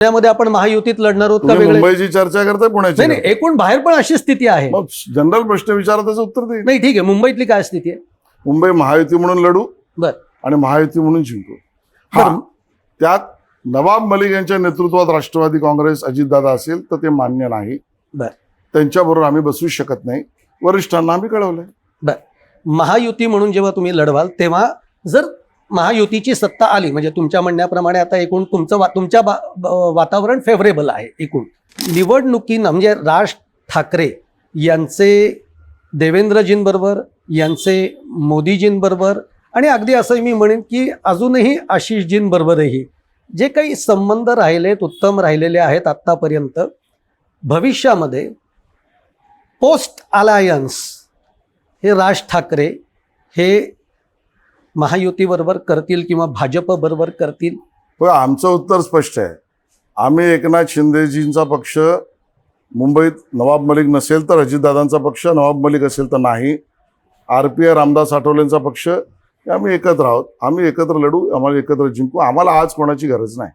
त्यामध्ये आपण महायुतीत लढणार आहोत का तुम्ही वेगळे? मुंबईची चर्चा करताय पुण्याची नाही. एकूण बाहेर पण अशी स्थिती आहे. मग जनरल प्रश्न विचारा त्याचं उत्तर देईल नाही ठीक आहे मुंबईतली काय स्थिती आहे? मुंबई महायुती म्हणून लढू बर. आणि महायुती म्हणून जिंकू. हा बरं. त्यात नवाब मलिक यांच्या नेतृत्वात राष्ट्रवादी काँग्रेस अजितदादा असेल तर ते मान्य नाही. बर. त्यांच्याबरोबर आम्ही बसू शकत नाही. वरिष्ठांना आम्ही कळवलंय. बर. महायुती म्हणून जेव्हा तुम्ही लढवाल तेव्हा जर महायुतीची सत्ता आली म्हणजे तुमच्या म्हणण्याप्रमाणे आता एकूण तुमचं वा- तुमच्या बा- ब- वातावरण फेवरेबल आहे एकूण. निवडणुकीनं म्हणजे राज ठाकरे यांचे देवेंद्रजींबरोबर यांचे मोदीजींबरोबर आणि अगदी असं मी म्हणेन की अजूनही आशिषजींबरोबरही जे काही संबंध राहिलेत उत्तम राहिलेले आहेत आत्तापर्यंत भविष्यामध्ये पोस्ट अलायन्स हे राज ठाकरे हे महायुतीबरोबर करतील किंवा भाजपबरोबर करतील? पण आमचं उत्तर स्पष्ट आहे. आम्ही एकनाथ शिंदेजींचा पक्ष मुंबईत नवाब मलिक नसेल तर अजितदादांचा पक्ष नवाब मलिक असेल तर नाही. आर पी आय रामदास आठवलेंचा पक्ष हे आम्ही एकत्र आहोत. आम्ही एकत्र लढू आम्हाला एकत्र जिंकू. आम्हाला आज कोणाची गरज नाही.